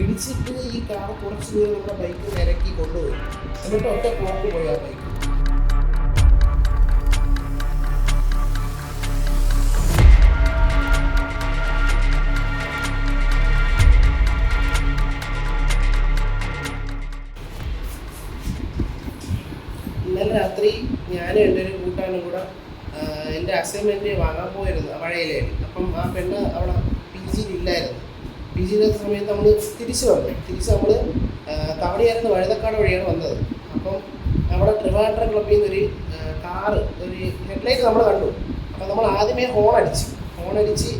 ഇടിച്ചിട്ട് ഈ കാർ കുറച്ച് ദൂരം ബൈക്ക് നിരക്കി കൊണ്ടുപോയി. എന്നിട്ട് ഒറ്റ പോക്ക് പോയി ആ ബൈക്ക് ഇന്നലെ രാത്രി ഞാനും എന്റെ ഒരു കൂട്ടാനും കൂടെ എന്റെ അസൈൻമെന്റ് വാങ്ങാൻ പോയിരുന്നു മഴയിലായിരുന്നു അപ്പം ആ പെണ്ണ് അവിടെ പി ജിയിൽ ഇല്ലായിരുന്നു ജി ജിയില്ലാത്ത സമയത്ത് നമ്മൾ തിരിച്ച് വന്നു. തിരിച്ച് നമ്മൾ തവണയായിരുന്നു വഴുതക്കാട് വഴിയാണ് വന്നത്. അപ്പം അവിടെ ട്രിവാൻഡ്രം ക്ലബ്ബിൽ നിന്നൊരു കാറ് ഒരു ഹെഡ്ലൈറ്റ് നമ്മൾ കണ്ടു. അപ്പം നമ്മൾ ആദ്യമേ ഹോൺ അടിച്ചു. ഹോൺ അടിച്ച്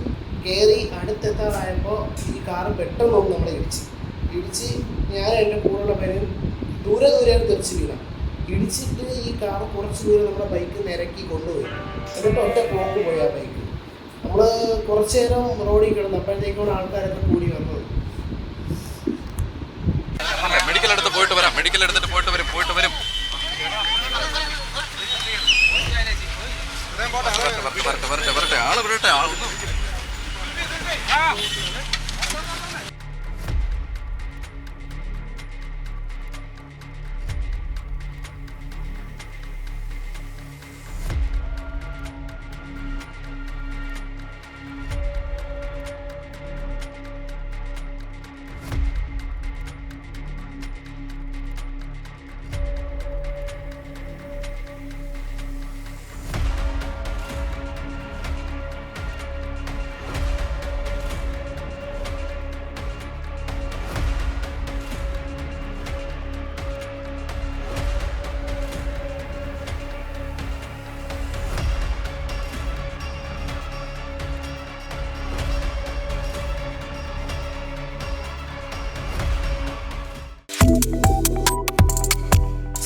കയറി അടുത്തെത്താറായപ്പോൾ ഈ കാറ് പെട്ടെന്ന് ഒന്ന് നമ്മൾ ഇടിച്ച്. ഇടിച്ച് ഞാൻ എന്റെ കൂടെയുള്ള പേരും ദൂരെ ദൂരെയാണ് തെറിച്ച് വീണ. ഇടിച്ചിട്ട് ഈ കാറ് കുറച്ച് ദൂരം നമ്മുടെ ബൈക്ക് നിരക്കി കൊണ്ടുപോയി. എന്നിട്ട് ഒറ്റ പോക്ക് പോയി ആ ബൈക്ക് നമ്മൾ കുറച്ച് നേരം റോഡിൽ കിടന്നു. അപ്പോഴത്തേക്കാണ് ആൾക്കാരൊക്കെ കൂടി വന്നത്. മെഡിക്കൽ എടുത്ത് പോയിട്ട് വരാം. മെഡിക്കൽ എടുത്തിട്ട് പോയിട്ട് വരും പോയിട്ട് വരും. വരട്ടെ വരട്ടെ വരട്ടെ ആൾ വരട്ടെ ആൾ